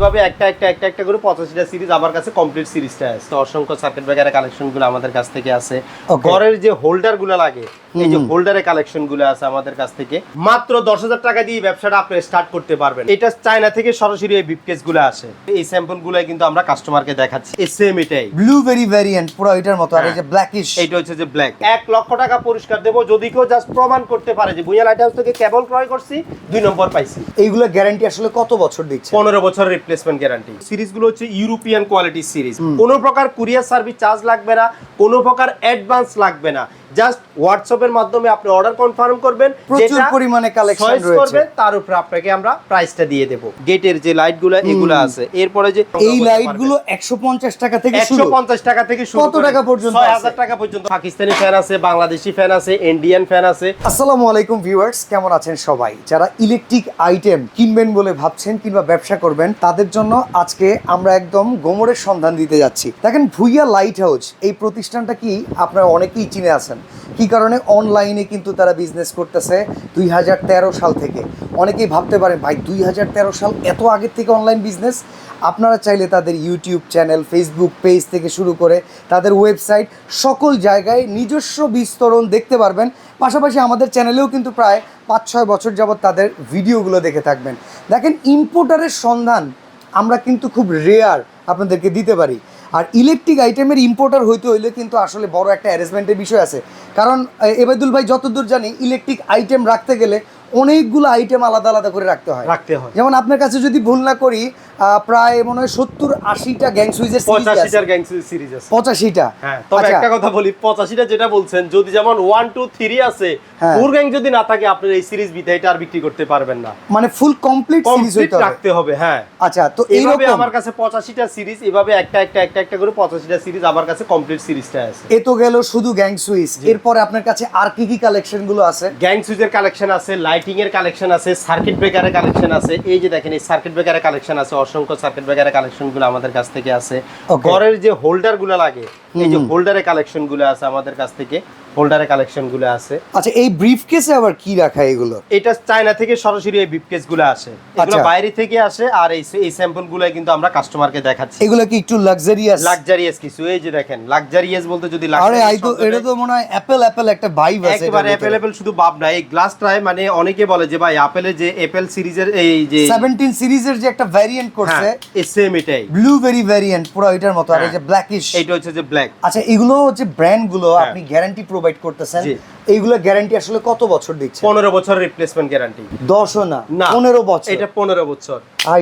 এইভাবে একটা একটা একটা একটা করে পঁচাশিটা সিরিজ আমার কাছে কমপ্লিট সিরিজটা আছে। তো অসংখ্য সার্কিট ব্রেকারের কালেকশনগুলো আমাদের কাছ থেকে আছে। ঘরের যে হোল্ডারগুলো লাগে এই যে হোল্ডারের কালেকশনগুলো আছে আমাদের কাছ থেকে মাত্র দশ হাজার টাকা দিয়ে ব্যবসাটা আপনি স্টার্ট করতে পারবেন। এটা চায়না থেকে সরাসরি এই বিপকেসগুলো আসে। এই স্যাম্পলগুলো কিন্তু আমরা কাস্টমারকে দেখাচ্ছি। এই সেম এটাই। ব্লুবেরি ভ্যারিয়েন্ট পুরো এটার মতো আর এই যে ব্ল্যাকিশ এইটা হচ্ছে যে ব্ল্যাক এক লক্ষ টাকা পুরস্কার দেবো যদি কেউ জাস্ট প্রমাণ করতে পারে যে ভুঁইয়া লাইট হাউস থেকে কেবল ক্রয় করছি দুই নম্বর পাইছি। এইগুলো গ্যারান্টি আসলে কত বছর দিচ্ছে? পনেরো বছর রিপ্লেসমেন্ট গ্যারান্টি সিরিজগুলো হচ্ছে ইউরোপিয়ান কোয়ালিটি সিরিজ কোনো প্রকার কুরিয়ার সার্ভিস চার্জ লাগবে না কোনো প্রকার অ্যাডভান্স লাগবে না। জাস্ট হোয়াটসঅ্যাপের মাধ্যমে আপনি অর্ডার কনফার্ম করবেন প্রচুর পরিমাণে কালেকশন রয়েছে। করবেন তার উপরে আপনাকে আমরা প্রাইসটা দিয়ে দেব। গেটের যে লাইটগুলো এগুলো আছে। এরপরে যে এই লাইটগুলো একশো পঞ্চাশ টাকা থেকে শুরু। পঞ্চাশ টাকা থেকে শুরু কত টাকা পর্যন্ত ছয় আছে? হাজার টাকা পর্যন্ত। পাকিস্তানি ফ্যান আছে বাংলাদেশি ফ্যান আছে ইন্ডিয়ান ফ্যান আছে। আসসালামু আলাইকুম ভিউয়ার্স কেমন আছেন সবাই? যারা ইলেকট্রিক আইটেম কিনবেন বলে ভাবছেন কিংবা ব্যবসা করবেন তাদের জন্য আজকে আমরা একদম গোমরের সন্ধান দিতে যাচ্ছি। দেখেন ভুইয়া লাইট হাউস এই প্রতিষ্ঠানটা কি আপনারা অনেকেই চিনে আছেন। কি কারণে অনলাইনে কিন্তু তারা বিজনেস করতেছে দুই হাজার তেরো সাল থেকে? অনেকেই ভাবতে পারেন, ভাই, দুই হাজার তেরো সাল এত আগের থেকে অনলাইন বিজনেস আপনারা চাইলে তাদের ইউটিউব চ্যানেল ফেসবুক পেজ থেকে শুরু করে তাদের ওয়েবসাইট সকল জায়গায় নিজস্ব বিস্তরণ দেখতে পারবেন। পাশাপাশি আমাদের চ্যানেলেও কিন্তু প্রায় পাঁচ ছয় বছর যাবৎ তাদের ভিডিওগুলো দেখে থাকবেন। দেখেন ইম্পোর্টারের সন্ধান আমরা কিন্তু খুব রেয়ার আপনাদেরকে দিতে পারি। আর ইলেকট্রিক আইটেমের ইম্পোর্টার হইতে হইলে কিন্তু আসলে বড় একটা অ্যারেঞ্জমেন্টের বিষয় আছে। কারণ এবেদুল ভাই যতদূর জানি, ইলেকট্রিক আইটেম রাখতে গেলে অনেকগুলো আইটেম আলাদা আলাদা করে রাখতে হয়। রাখতে হয়। যেমন আপনার কাছে যদি ভুল না করি প্রায় মনে হয় সত্তর আশিটা গ্যাং সুইচের পঁচাশিটার গ্যাং সিরিজ আছে। পঁচাশিটা। হ্যাঁ তবে আচ্ছা, একটা কথা বলি পঁচাশিটা যেটা বলছেন যদি যেমন ওয়ান টু থ্রি আছে। ফোর গ্যাং যদি না থাকে আপনার এই সিরিজ বিতে এটা আর বিক্রি করতে পারবেন না। মানে ফুল কমপ্লিট সিরিজ হইতে রাখতে হবে হ্যাঁ। আচ্ছা তো এইভাবে আমার কাছে পঁচাশিটা সিরিজ এভাবে একটা একটা একটা একটা করে পঁচাশিটা সিরিজ আমার কাছে কমপ্লিট সিরিজটা আছে। এ তো গেল শুধু গ্যাং সুইচ এরপরে আপনার কাছে আর কি কি কালেকশনগুলো আছে? গ্যাং সুইচের কালেকশন আছে লাইটিং এর কালেকশন আছে সার্কিট ব্রেকারের কালেকশন আছে। এই যে দেখেন এই সার্কিট ব্রেকারের কালেকশন আছে অসংখ্য সার্কিট ব্রেকারের কালেকশনগুলো আমাদের কাছ থেকে আছে। ঘরের যে হোল্ডারগুলো লাগে এই যে হোল্ডারের কালেকশনগুলো আছে আমাদের কাছ থেকে হোল্ডারের কালেকশনগুলো আছে। আচ্ছা এই ব্রিফ কেসে আবার কি রাখা এগুলো? এটা চায়না থেকে সরাসরি এই গুলো আসে। এগুলো আচ্ছা। বাইরে থেকে আসে আর এই এই স্যাম্পলগুলো কিন্তু আমরা কাস্টমারকে দেখাচ্ছি। এগুলো কি একটু লাক্সারিয়াস লাক্সারিয়াস কিছু এই যে দেখেন লাক্সারিয়াস বলতে যদি আরে আই তো এটা তো মনে হয় অ্যাপেল অ্যাপেল একটা ভাইব আছে একেবারে শুধু বাপ না এই গ্লাসটায় মানে অনেকে বলে যে ভাই অ্যাপেলের যে অ্যাপেল সিরিজের এই যে 17 সিরিজের যে একটা ভ্যারিয়েন্ট করছে হ্যাঁ এই সেম এটাই। ব্লুবেরি ভ্যারিয়েন্ট পুরো এটার মতো আর এই যে ব্ল্যাকিশ এইটা হচ্ছে যে ব্ল্যাক আচ্ছা এগুলো যে ব্র্যান্ডগুলো হ্যাঁ। আপনি গ্যারান্টি প্রোভাইড করতেছেন। এইগুলো গ্যারান্টি আসলে কত বছর দিচ্ছে? পনেরো বছর রিপ্লেসমেন্ট গ্যারান্টি দশও না না পনেরো বছর। এটা পনেরো বছর।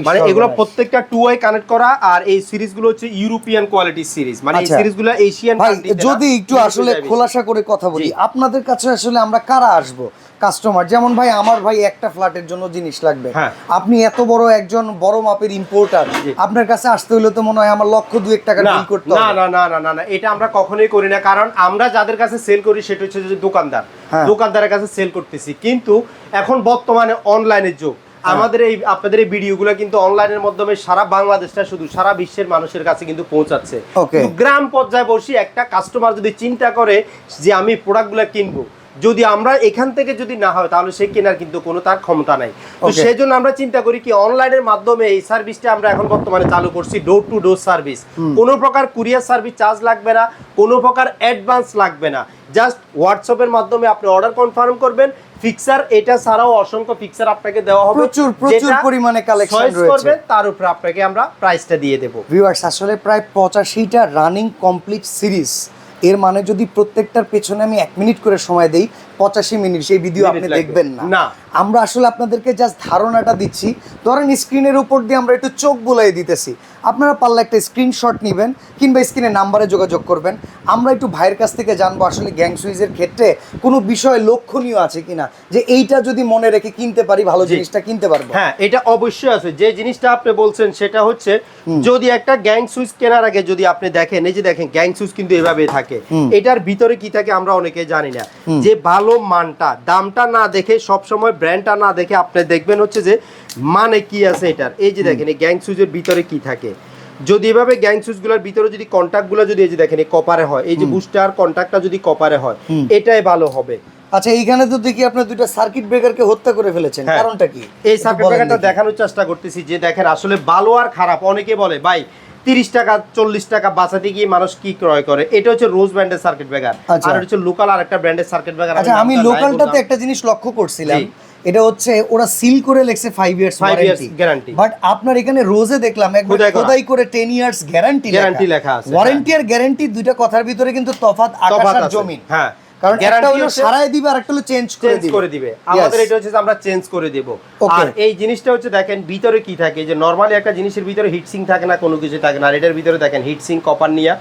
মানে এগুলো প্রত্যেকটা টু ওয়ে কানেক্ট করা আর এই সিরিজগুলো হচ্ছে ইউরোপিয়ান কোয়ালিটি সিরিজ মানে এই আচ্ছা। সিরিজগুলো এশিয়ান যদি একটু আসলে খোলাসা করে কথা বলি আপনাদের কাছে আসলে আমরা কারা আসব? কাস্টমার যেমন ভাই আমার ভাই একটা ফ্ল্যাটের জন্য জিনিস লাগবে। হ্যাঁ। আপনি এত বড় একজন বড় মাপের ইম্পোর্টার আপনার কাছে আসতে হলে তো মনে হয় আমার লক্ষ দুয়েক টাকা বিল করতে না না না না না এটা আমরা কখনোই করি না। কারণ আমরা যাদের কাছে সেল করি সেটা হচ্ছে যে দোকানদার। হ্যাঁ। দোকানদারের কাছে সেল করতেছি। কিন্তু এখন বর্তমানে অনলাইনের যুগ। হ্যাঁ। আমাদের এই আপনাদের এই ভিডিওগুলো কিন্তু অনলাইনের মাধ্যমে সারা বাংলাদেশটা শুধু সারা বিশ্বের মানুষের কাছে কিন্তু পৌঁছাচ্ছে। গ্রাম পর্যায়ে বসে একটা কাস্টমার যদি চিন্তা করে যে আমি প্রোডাক্টগুলো কিনবো যদি আমরা এখান থেকে যদি না হয় তাহলে সে কেনার কিন্তু কোনো তার ক্ষমতা নাই। তো সেই জন্য আমরা চিন্তা করি কি অনলাইনের মাধ্যমে এই সার্ভিসটা আমরা এখন বর্তমানে চালু করছি ডোর টু ডোর সার্ভিস কোনো প্রকার কুরিয়ার সার্ভিস চার্জ লাগবে না কোনো প্রকার অ্যাডভান্স লাগবে না। জাস্ট হোয়াটসঅ্যাপের মাধ্যমে আপনি অর্ডার কনফার্ম করবেন ফিক্সার এটা ছাড়াও অসংখ্য ফিক্সার আপনাকে দেওয়া হবে প্রচুর, প্রচুর পরিমাণে কালেকশন রয়েছে। তার উপরে আপনাকে আমরা প্রাইসটা দিয়ে দেবো। ভিউয়ার্স আসলে প্রায় পঁচাশিটা রানিং কমপ্লিট সিরিজ এর মানে যদি প্রত্যেকটার পেছনে আমি এক মিনিট করে সময় দেই পঁচাশি মিনিট সেই ভিডিও আপনি দেখবেন না। আমরা আসলে আপনাদেরকে জাস্ট ধারণাটা দিচ্ছি। ধরেন স্ক্রিনের উপর দিয়ে আমরা একটু চোখ বুলাই দিতেছি। আপনারা পারলে একটা স্ক্রিনশট নেবেন কিংবা স্ক্রিনে নাম্বারে যোগাযোগ করবেন। আমরা একটু ভাইয়ের কাছ থেকে জানব আসলে গ্যাং সুইজের ক্ষেত্রে কোনো বিষয় লক্ষণীয় আছে কিনা যে এইটা যদি মনে রেখে কিনতে পারি ভালো জিনিসটা কিনতে পারব। হ্যাঁ এটা অবশ্যই আছে। যে জিনিসটা আপনি বলছেন সেটা হচ্ছে যদি একটা গ্যাং সুইচ কেনার আগে যদি আপনি দেখেন এই যে দেখেন গ্যাং সুইচ কিন্তু এভাবে থাকে। এটার ভিতরে কি থাকে আমরা অনেকে জানি না। যে ভালো মানটা। দামটা না দেখে সব সময় ব্র্যান্ডটা না দেখে আপনি দেখবেন হচ্ছে যে মানে কি আছে এটার। এই যে দেখেন এই গ্যাং সুইচের ভিতরে কি থাকে? যদি এভাবে গ্যাং সুইচগুলোর ভিতরে যদি কন্টাক্টগুলো যদি এই যে দেখেন এই কপারে হয় এই যে বুস্টার কন্টাক্টটা যদি কপারে হয় এটাই ভালো হবে। আচ্ছা এইখানে তো দেখি আপনার দুইটা সার্কিট ব্রেকারকে হত্যা করে ফেলেছেন। হ্যাঁ। কারণটা কি? এই সার্কিট ব্রেকারটা দেখানোর চেষ্টা করতেছি যে দেখেন আসলে ভালো আর খারাপ। অনেকে বলে ভাই তিরিশ টাকা চল্লিশ টাকা বাঁচাতে গিয়ে মানুষ কি ক্রয় করে? এটা হচ্ছে রোজ ব্র্যান্ডের সার্কিট ব্রেকার আচ্ছা। আর এটা হচ্ছে লোকাল আর একটা ব্র্যান্ডের সার্কিট ব্রেকার আচ্ছা আমি লোকালটাতে একটা জিনিস লক্ষ্য করছিলাম। এটা হচ্ছে ওরা সিল করে লেখছে five years Five years guarantee। But আপনার এখানে রোজে দেখলাম একবার খোদাই করে। টেন ইয়ার্স গ্যারান্টি Guarantee লেখা। আছে, ওয়ারেন্টি আর গ্যারান্টি দুইটা কথার ভিতরে কিন্তু তফাৎ আকাশ আর। জমিন। হ্যাঁ। কারণ একটা হলো সারাই দিবে আর একটা হলো চেঞ্জ করে দিবে। করে দিবে। আমাদের এটা হচ্ছে আমরা চেঞ্জ করে দেব। আর এই জিনিসটা হচ্ছে দেখেন ভিতরে কি থাকে? যে নরমালি একটা জিনিসের ভিতরে হিটসিং থাকে না কোনো কিছু থাকে না। আর এটার ভিতরে দেখেন হিটসিং কপার নিয়ে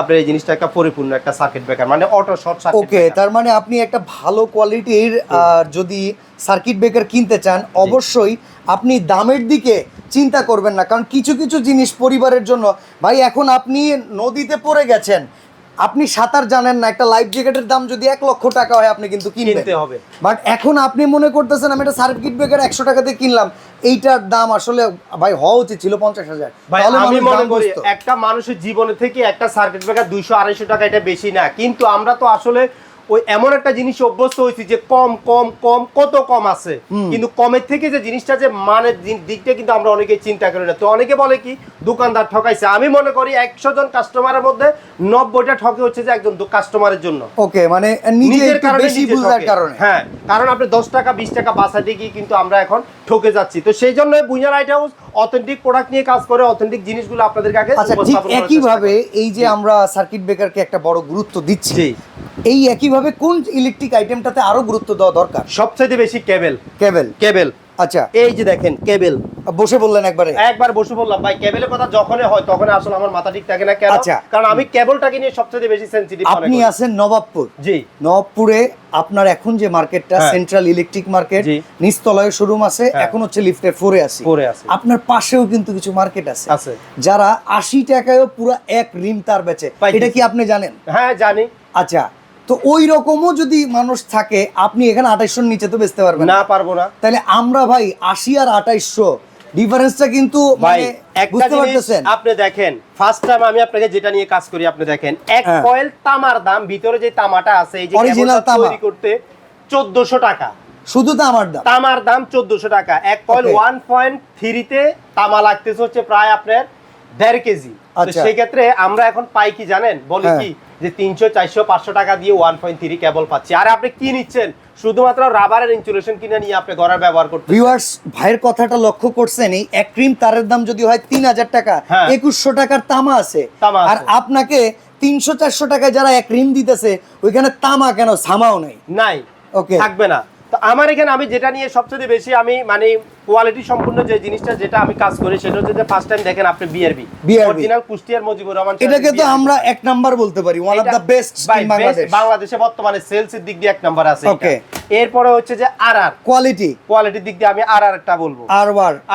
আপনার এই জিনিসটা একটা পরিপূর্ণ একটা সার্কিট ব্রেকার মানে অটো শর্ট সার্কিট ওকে তার মানে আপনি একটা ভালো কোয়ালিটির যদি সার্কিট ব্রেকার কিনতে চান অবশ্যই আপনি দামের দিকে চিন্তা করবেন না। কারণ কিছু কিছু জিনিস পরিবারের জন্য ভাই এখন আপনি নদীতে পড়ে গেছেন আপনি সাঁতার জানেন না একটা লাইফ জ্যাকেটের দাম যদি এক লক্ষ টাকা হয় আপনি কিন্তু কিনতে হবে। বাট এখন আপনি মনে করতেছেন আমি একটা সার্কিট ব্রেকার একশো টাকাতে কিনলাম এইটার দাম আসলে ভাই হওয়া উচিত ছিল পঞ্চাশ হাজার। আমি মনে করি একটা মানুষের জীবনে থেকে একটা সার্কিট ব্রেকার দুইশো আড়াইশো টাকা এটা বেশি না কিন্তু আমরা তো আসলে ওই এমন একটা জিনিস অভ্যস্ত হয়েছি যে কম কম কম কত কম আছে। কিন্তু কমের থেকে যে জিনিসটা যে মানের দিকটা কিন্তু আমরা অনেকে চিন্তা করি না। তো অনেকে বলে কি দোকানদার ঠকাইছে। আমি মনে করি একশো জন কাস্টমারের মধ্যে নব্বইটা ঠকে হচ্ছে যে একজন কাস্টমারের জন্য। ওকে মানে নিজে একটু বেশি নিজে বুঝার ঠকে। কারণে। হ্যাঁ কারণ আপনি দশ টাকা বিশ টাকা বাঁচাতে গিয়ে কিন্তু আমরা এখন ঠকে যাচ্ছি। তো সেই জন্য Bhuiya light house authentic product নিয়ে কাজ করে অথেন্টিক জিনিসগুলো আপনাদের কাছে আচ্ছা ঠিক একইভাবে। এই যে আমরা সার্কিট ব্রেকারকে একটা বড় গুরুত্ব দিচ্ছি। এই একইভাবে কোন ইলেকট্রিক আইটেমটাতে আরও গুরুত্ব দেওয়া দরকার? সবচেয়ে বেশি কেবেল কেবেল কেবল আচ্ছা। এই যে দেখেন কেবল। বসে বললেন একবারে। একবার বসে বললাম ভাই কেবলের কথা যখনই হয় তখন আসলে আমার মাথা ঠিক থাকে না কেন? আচ্ছা। কারণ আমি কেবলটাকে নিয়ে সবচেয়ে বেশি সেনসিটিভ আপনি আছেন নবাবপুর। জি। নবাবপুরে আপনার এখন যে মার্কেটটা। Central electric market. নিচতলায় শোরুম আছে হ্যাঁ। এখন হচ্ছে লিফটের ফোরে আছে। আপনার পাশেও কিন্তু কিছু মার্কেট আছে। আছে। যারা আশি টাকায়ও পুরো এক রিম তার বেচে। এটা কি আপনি জানেন? হ্যাঁ জানি। আচ্ছা তো ওই রকমও যদি মানুষ থাকে আপনি এখানে আঠাইশোর নিচে তো বেচতে পারবেন না পারব না তাহলে আমরা ভাই আশি আর আঠাইশশো ডিফারেন্সটা কিন্তু ভাই মানে বুঝতে পারতেছেন আপনি দেখেন ফার্স্ট টাইম আমি আপনাকে যেটা নিয়ে কাজ করি আপনি দেখেন এক হ্যাঁ। কয়েল তামার দাম ভিতরে যে তামাটা আছে এই যে তামা। তৈরি করতে 1400 টাকা শুধু তো আমার দাম তামার দাম 1400 টাকা এক কয়েল Okay. 1.3 তে তামা লাগতেছে হচ্ছে প্রায় আপনার দেড় কেজি তো। সেই ক্ষেত্রে আমরা এখন পাই কি জানেন? বলি হ্যাঁ। কি যে তিনশো চারশো পাঁচশো টাকা দিয়ে ওয়ান পয়েন্ট থ্রি কেবল পাচ্ছি। আর আপনি কি নিচ্ছেন? শুধুমাত্র রাবারের ইনসুলেশন কিনে নিয়ে আপনি ঘরের ব্যবহার করতে ভিউয়ার্স ভাইয়ের কথাটা লক্ষ্য করছেন এই এক ক্রিম তারের দাম যদি হয় তিন হাজার টাকা হ্যাঁ। একুশশো টাকার তামা আছে। আর আপনাকে তিনশো চারশো টাকায় যারা এক রিম দিতেছে ওইখানে তামা কেন সামাও নেই? নাই। ওকে থাকবে না। তো আমার এখানে আমি যেটা নিয়ে সবচেয়ে বেশি আমি মানে কোয়ালিটি সম্পূর্ণ যে জিনিসটা যেটা আমি কাজ করি সেটা হচ্ছে যে ফার্স্ট টাইম দেখেন আপনি বিআরবি অরিজিনাল কুষ্টিয়ার মজিবুর রহমান এটাকে তো আমরা এক নাম্বার বলতে পারি one of the best in Bangladesh বাংলাদেশে বর্তমানে সেলস এর দিক দিয়ে এক নাম্বার আছে. এটা। এরপরে হচ্ছে যে আর আর কোয়ালিটি কোয়ালিটির দিক দিয়ে আমি আর আর একটা বলব। আর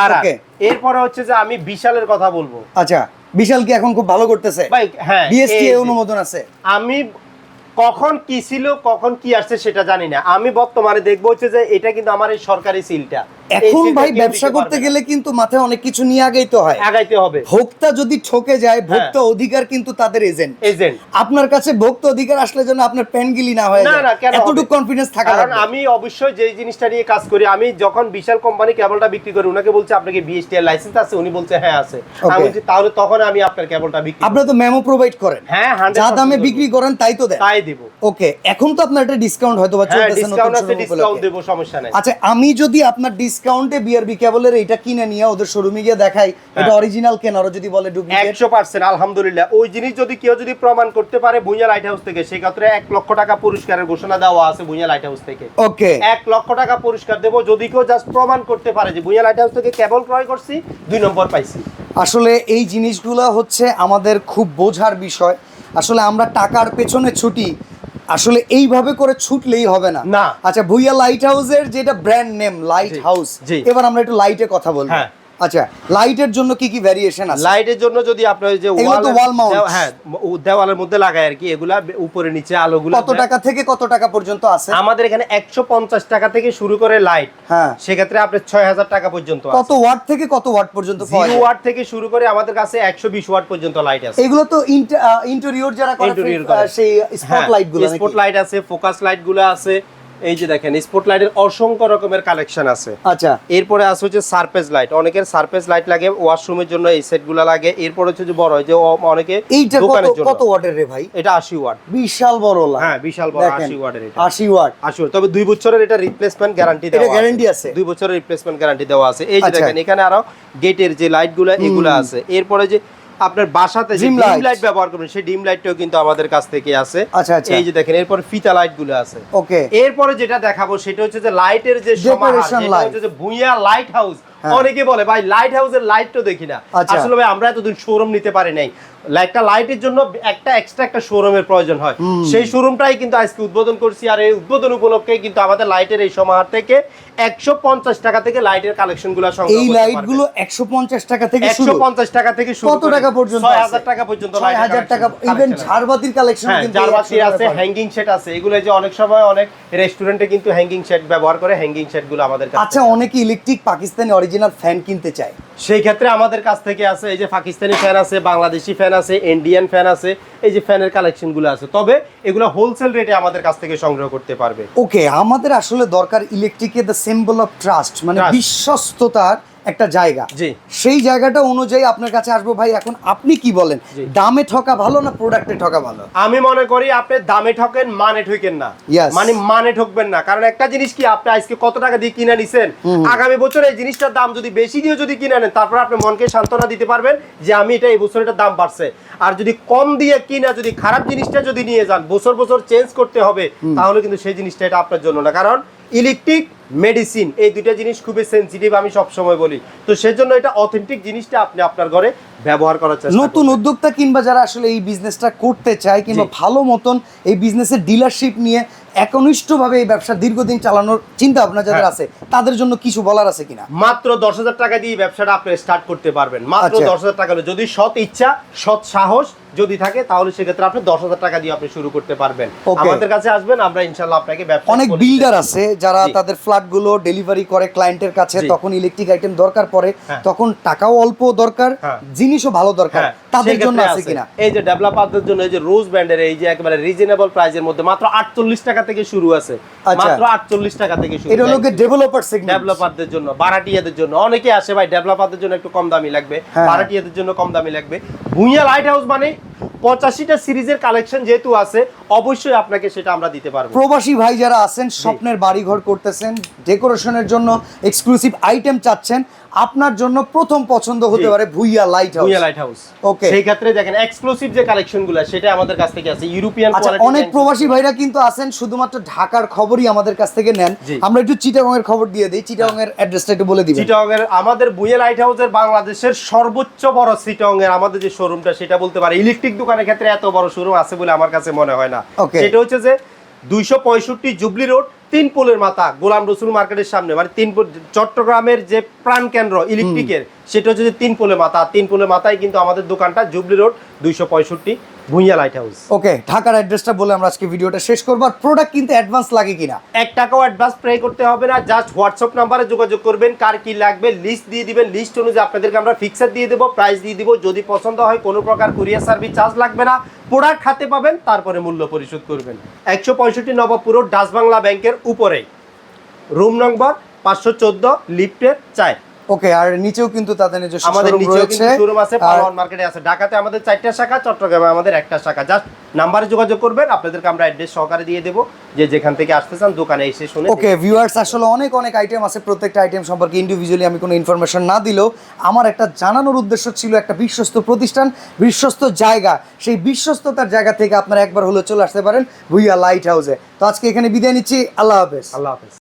আর ওকে এরপরে হচ্ছে যে আমি বিশালের কথা বলব। আচ্ছা বিশাল কি এখন খুব ভালো করতেছে? ভাই হ্যাঁ বিএসটি অনুমোদন আছে। আমি কখন কি ছিল কখন কি আসছে সেটা জানি না। আমি বর্তমানে দেখব হচ্ছে যে এটা কিন্তু আমার এই সরকারি সিলটা এখন ভাই ব্যবসা করতে গেলে কিন্তু মাথায় অনেক কিছু নিয়ে আগাইতে হয়। আগাইতে হবে। ভোক্তা যদি ঠকে যায় হ্যাঁ। ভোক্তা অধিকার কিন্তু তাদের এজেন্ট এজেন্ট আপনার কাছে ভোক্তা অধিকার আসলে যেন আপনার প্যানগিলি না হয়ে না, এতটুকু কনফিডেন্স থাকা কারণ আমি অবশ্যই যে জিনিসটা নিয়ে কাজ করি আমি যখন বিশাল কোম্পানি কেবলটা বিক্রি করি উনাকে বলছে আপনাকে বিএসটি এর লাইসেন্স আছে? উনি বলছে হ্যাঁ আছে। আমি বলছি তাহলে তখন আমি আপনার কেবলটা বিক্রি আপনি তো মেমো প্রোভাইড করেন। হ্যাঁ যা দামে বিক্রি করেন তাই তো দেন। তাই দিব। ওকে এখন তো আপনার একটা ডিসকাউন্ট হয়তো বা চলতেছে ডিসকাউন্ট আছে ডিসকাউন্ট দেব সমস্যা নাই। আচ্ছা আমি যদি আপনার ডিসকাউন্টে বিআরবি কেবলের এটা কিনে নিয়ে ওদের শোরুমে গিয়ে দেখাই হ্যাঁ। এটা অরিজিনাল কেন? আরও যদি বলে ডুপ্লিকেট একশো পার্সেন্ট আলহামদুলিল্লাহ। ওই জিনিস যদি কেউ যদি প্রমাণ করতে পারে ভুঁইয়া লাইট হাউস থেকে সেই ক্ষেত্রে এক লক্ষ টাকা পুরস্কারের ঘোষণা দেওয়া আছে ভুঁইয়া লাইট হাউস থেকে। ওকে। এক লক্ষ টাকা পুরস্কার দেবো যদি কেউ জাস্ট প্রমাণ করতে পারে যে ভুঁইয়া লাইট হাউস থেকে কেবল ক্রয় করছি দুই নম্বর পাইছি। আসলে এই জিনিসগুলো হচ্ছে আমাদের খুব বোঝার বিষয়। আসলে আমরা টাকার পেছনে ছুটি আসলে এইভাবে করে ছুটলেই হবে না না। আচ্ছা ভুইয়া লাইট হাউসের যেটা ব্র্যান্ড নেম লাইট হাউস এবার আমরা একটু লাইটে কথা বলব হ্যাঁ। আচ্ছা লাইটের জন্য কি কি ভ্যারিয়েশন আছে? লাইটের জন্য যদি আপনার যে। দেও- হ্যাঁ দেওয়ালের মধ্যে লাগায় আর কি এগুলা উপরে নিচে আলোগুলো কত টাকা থেকে কত টাকা পর্যন্ত আছে? আমাদের এখানে একশো পঞ্চাশ টাকা থেকে শুরু করে লাইট হ্যাঁ। সেক্ষেত্রে আপনার ছয় হাজার টাকা পর্যন্ত কত ওয়াট থেকে কত ওয়াট পর্যন্ত পাওয়া যায়? ওয়াট থেকে শুরু করে আমাদের কাছে একশো বিশ ওয়াট পর্যন্ত লাইট আছে। এগুলো তো ইন্টেরিয়র যারা করে করে। সেই স্পট লাইটগুলো স্পট লাইট আছে ফোকাস লাইটগুলো আছে। এই যে দেখেন স্পট লাইটের অসংখ্য রকমের কালেকশন আছে। আচ্ছা। এরপরে আছে হচ্ছে সারফেস লাইট অনেকের সারফেস লাইট লাগে ওয়াশরুমের জন্য এই সেটগুলো লাগে। এরপর হচ্ছে যে বড় হয় যে অনেকে এইটা কত দোকানের জন্য। কত ওয়াটের রে ভাই? এটা আশি ওয়াট বিশাল বড় লাইট হ্যাঁ বিশাল বড় দেখেন, আশি ওয়াটের এটা। আশি ওয়াট আশি ওয়াট তবে দুই বছরের এটা রিপ্লেসমেন্ট গ্যারান্টি দেওয়া এটা guarantee আছে? দুই বছরের রিপ্লেসমেন্ট গ্যারান্টি দেওয়া আছে। এই যে আচ্ছা। দেখেন এখানে আরও গেটের যে লাইটগুলো এগুলো আছে। এরপরে যে আপনার বাসাতে ডিম লাইট ব্যবহার করবেন সেই ডিম লাইটটাও কিন্তু আমাদের কাছ থেকে আছে। আচ্ছা, আচ্ছা। এই যে দেখেন এরপর ফিতা লাইটগুলো আছে। ওকে। এরপরে যেটা দেখাবো সেটা হচ্ছে যে লাইটের যে সমাহার লাইট যেটা হচ্ছে যে ভুইয়া লাইট হাউস। অনেকে বলে ভাই লাইট হাউসের লাইট তো দেখি না। আচ্ছা। আসলে ভাই আমরা এতদিন শোরুম নিতে পারি নাই। লাইটটা লাইটের জন্য একটা এক্সট্রা একটা শোরুমের প্রয়োজন হয়। সেই শোরুমটাই কিন্তু আজকে উদ্বোধন করছি আর এই উদ্বোধন উপলক্ষে কিন্তু আমাদের লাইটের এই সমাহার থেকে একশো পঞ্চাশ টাকা থেকে লাইটের কালেকশনগুলো এই লাইটগুলো একশো পঞ্চাশ টাকা থেকে একশো পঞ্চাশ টাকা থেকে কত টাকা পর্যন্ত ছয় হাজার টাকা পর্যন্ত ছয় হাজার টাকা ইভেন ঝাড়বাতির কালেকশন হ্যাঁ জারবাতি এই আছে 100 টাকায় পাবেন। হ্যাঙ্গিং সেট আছে। এগুলো যে অনেক সময় অনেক রেস্টুরেন্টে কিন্তু হ্যাঙ্গিং সেট ব্যবহার করে হ্যাঙ্গিং সেটগুলো আমাদের কাছে আচ্ছা অনেকে ইলেকট্রিক পাকিস্তানি অরিজিনাল ফ্যান কিনতে চায়। সেই ক্ষেত্রে আমাদের কাছ থেকে আছে এই যে পাকিস্তানি ফ্যান আছে বাংলাদেশি ফ্যান আছে ইন্ডিয়ান ফ্যান আছে এই যে ফ্যানের কালেকশনগুলো আছে। তবে এগুলো হোলসেল রেটে আমাদের কাছ থেকে সংগ্রহ করতে পারবে। ওকে আমাদের আসলে দরকার ইলেকট্রিকে দ্য সিম্বল অফ ট্রাস্ট মানে বিশ্বস্ততার একটা জায়গা। সেই জায়গাটা অনুযায়ী আপনার কাছে আসব ভাই এখন আপনি কি বলেন? দামে ঠকা ভালো না প্রোডাক্টে ঠকা ভালো? আমি মনে করি আপনি দামে ঠকেন মানে ঠকেন না। মানে মানে ঠকবেন না। কারণ একটা জিনিস কি আপনি আজকে কত টাকা দিয়ে কিনে নিছেন? আগামী বছর এই জিনিসটার দাম যদি বেশি দিয়ে যদি কিনে নেন তারপর আপনি মনকে সান্ত্বনা দিতে পারবেন যে আমি এটা এই বছর এটার দাম বাড়ছে। আর যদি কম দিয়ে কিনা যদি খারাপ জিনিসটা যদি নিয়ে যান বছর বছর চেঞ্জ করতে হবে তাহলে কিন্তু সেই জিনিসটা এটা আপনার জন্য না। কারণ ইলেকট্রিক মেডিসিন এই দুইটা জিনিস খুবই সেন্সিটিভ আমি সব সময় বলি। তো সেজন্য এটা অথেন্টিক জিনিসটা আপনি আপনার ঘরে ব্যবহার করার চেষ্টা নতুন উদ্যোক্তা কিংবা যারা আসলে এই বিজনেসটা করতে চায় কিংবা ভালো মতন এই বিজনেসের ডিলারশিপ নিয়ে একনিষ্ঠভাবে এই ব্যবসা দীর্ঘদিন চালানোর চিন্তা ভাবনা যাদের হ্যাঁ। আছে তাদের জন্য কিছু বলার আছে কিনা মাত্র দশ হাজার টাকা দিয়ে ব্যবসাটা আপনি স্টার্ট করতে পারবেন মাত্র আচ্ছা। দশ হাজার টাকা যদি সৎ ইচ্ছা সৎ সাহস যদি থাকে তাহলে সেক্ষেত্রে আপনি দশ হাজার টাকা দিয়ে আপনি শুরু করতে পারবেন। আমাদের কাছে আসবেন আমরা ইনশাল্লাহ আপনাকে অনেক বিল্ডার আছে যারা তাদের ফ্ল্যাটগুলো ডেলিভারি করে ক্লায়েন্টের কাছে তখন ইলেকট্রিক আইটেম দরকার পড়ে হ্যাঁ। তখন টাকাও অল্প দরকার হ্যাঁ। জিনিসও ভালো দরকার। হ্যাঁ, তাদের জন্য আছে কিনা? এই যে ডেভেলপারদের জন্য এই যে রোজ ব্যান্ডের এই যে একেবারে রিজনেবল প্রাইজের মধ্যে মাত্র আটচল্লিশ টাকা থেকে শুরু আছে। আচ্ছা। মাত্র আটচল্লিশ টাকা থেকে শুরু। এটা হলো ডেভেলপার সেগমেন্ট ডেভেলপারদের জন্য জন্য। অনেকে আসে ভাই ডেভেলপারদের জন্য একটু কম দামি লাগবে। বারাটিয়াদের জন্য কম দামি লাগবে। ভুঁইয়া লাইট হাউস মানে পঁচাশিটা সিরিজের কালেকশন যেহেতু আছে অবশ্যই আপনাকে সেটা আমরা দিতে পারব। প্রবাসী ভাই যারা আছেন স্বপ্নের বাড়িঘর করতেছেন ডেকোরেশনের জন্য এক্সক্লুসিভ আইটেম চাচ্ছেন আপনার জন্য প্রথম পছন্দ হতে পারে Bhuiya light house Bhuiya light house Okay. সেই ক্ষেত্রে দেখেন এক্সক্লুসিভ যে কালেকশনগুলো সেটা আমাদের কাছ থেকে আছে। ইউরোপিয়ান আচ্ছা অনেক প্রবাসী ভাইরা কিন্তু আছেন শুধুমাত্র ঢাকার খবরই আমাদের কাছ থেকে নেন। আমরা একটু চিটাগং এর খবর দিয়ে দিই চিটাগং এর অ্যাড্রেসটা একটু বলে দিবেন। চিটং এর আমাদের বুয়ে লাইট হাউসের বাংলাদেশের সর্বোচ্চ বড় চিটং এর আমাদের যে শোরুমটা সেটা বলতে পারে ইলেকট্রিক দোকানের ক্ষেত্রে এত বড় শোরুম আছে বলে আমার কাছে মনে হয় না. সেটা হচ্ছে যে দুইশো পঁয়ষট্টি জুবলি রোড তিন পোলের মাথা গোলাম রসুল মার্কেটের সামনে মানে তিন চট্টগ্রামের যে প্রাণ কেন্দ্র ইলেকট্রিকের সেটা হচ্ছে যে তিন পোলের মাথা। তিন পোলের মাথায় কিন্তু আমাদের দোকানটা জুবলি রোড দুইশো পঁয়ষট্টি ভুইয়া লাইট হাউস ওকে ঢাকার অ্যাড্রেসটা বলে আমরা আজকে ভিডিওটা শেষ করব। আর প্রোডাক্ট কিন্তু অ্যাডভান্স লাগে কিনা? এক টাকাও অ্যাডভান্স পে করতে হবে না জাস্ট হোয়াটসঅ্যাপ নাম্বারে যোগাযোগ করবেন কার কি লাগবে লিস্ট দিয়ে দিবেন লিস্ট অনুযায়ী আপনাদেরকে আমরা ফিক্সার দিয়ে দেবো প্রাইস দিয়ে দিব যদি পছন্দ হয় কোনো প্রকার কুরিয়ার সার্ভিস চার্জ লাগবে না প্রোডাক্ট হাতে পাবেন তারপরে মূল্য পরিশোধ করবেন। একশো পঁয়ষট্টি নবাবপুর ডাচ বাংলা ব্যাংকের উপরে রুম নম্বর পাঁচশো চোদ্দ লিফটের চায় ওকে আর নিচেও কিন্তু তাদের নিজস্ব আমাদের নিচেও কিন্তু শোরুম আছে পালোয়ান মার্কেটে আছে। ঢাকাতে আমাদের চারটা শাখা চট্টগ্রামে আমাদের একটা শাখা। জাস্ট নাম্বারে যোগাযোগ করবেন আপনাদেরকে আমরা অ্যাড্রেস সহকারে দিয়ে দেবো। যে যেখান থেকে আসতে চান দোকানে এসে শুনে ওকে ভিউয়ার্স আসলে অনেক অনেক আইটেম আছে। প্রত্যেকটা আইটেম সম্পর্কে ইন্ডিভিজুয়ালি আমি কোনো ইনফরমেশন না দিলেও আমার একটা জানানোর উদ্দেশ্য ছিল একটা বিশ্বস্ত প্রতিষ্ঠান বিশ্বস্ত জায়গা। সেই বিশ্বস্ততার জায়গা থেকে আপনারা একবার হলেও চলে আসতে পারেন ভুইয়া লাইট হাউসে তো আজকে এখানে বিদায় নিচ্ছি। আল্লাহ হাফেজ। আল্লাহ হাফেজ।